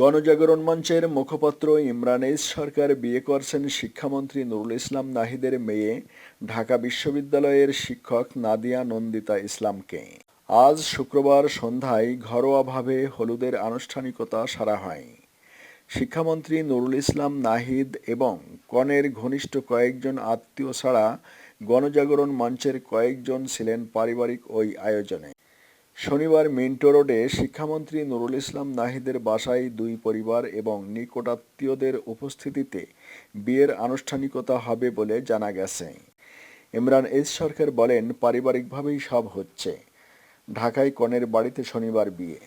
গণজাগরণ মঞ্চের মুখপাত্র ইমরান এইচ সরকার বিয়ে করছেন শিক্ষামন্ত্রী নুরুল ইসলাম নাহিদের মেয়ে, ঢাকা বিশ্ববিদ্যালয়ের শিক্ষক নাদিয়া নন্দিতা ইসলামকে। আজ শুক্রবার সন্ধ্যায় ঘরোয়াভাবে হলুদের আনুষ্ঠানিকতা সারা হয়। শিক্ষামন্ত্রী নুরুল ইসলাম নাহিদ এবং কনের ঘনিষ্ঠ কয়েকজন আত্মীয় ছাড়া গণজাগরণ মঞ্চের কয়েকজন ছিলেন পারিবারিক ওই আয়োজনে। শনিবার মিন্টো রোডে শিক্ষামন্ত্রী নুরুল ইসলাম নাহিদের বাসায় দুই পরিবার এবং নিকটাত্মীয়দের উপস্থিতিতে বিয়ের আনুষ্ঠানিকতা হবে বলে জানা গেছে। ইমরান এইচ সরকার বলেন, পারিবারিকভাবেই সব হচ্ছে। ঢাকায় কনের বাড়িতে শনিবার বিয়ে।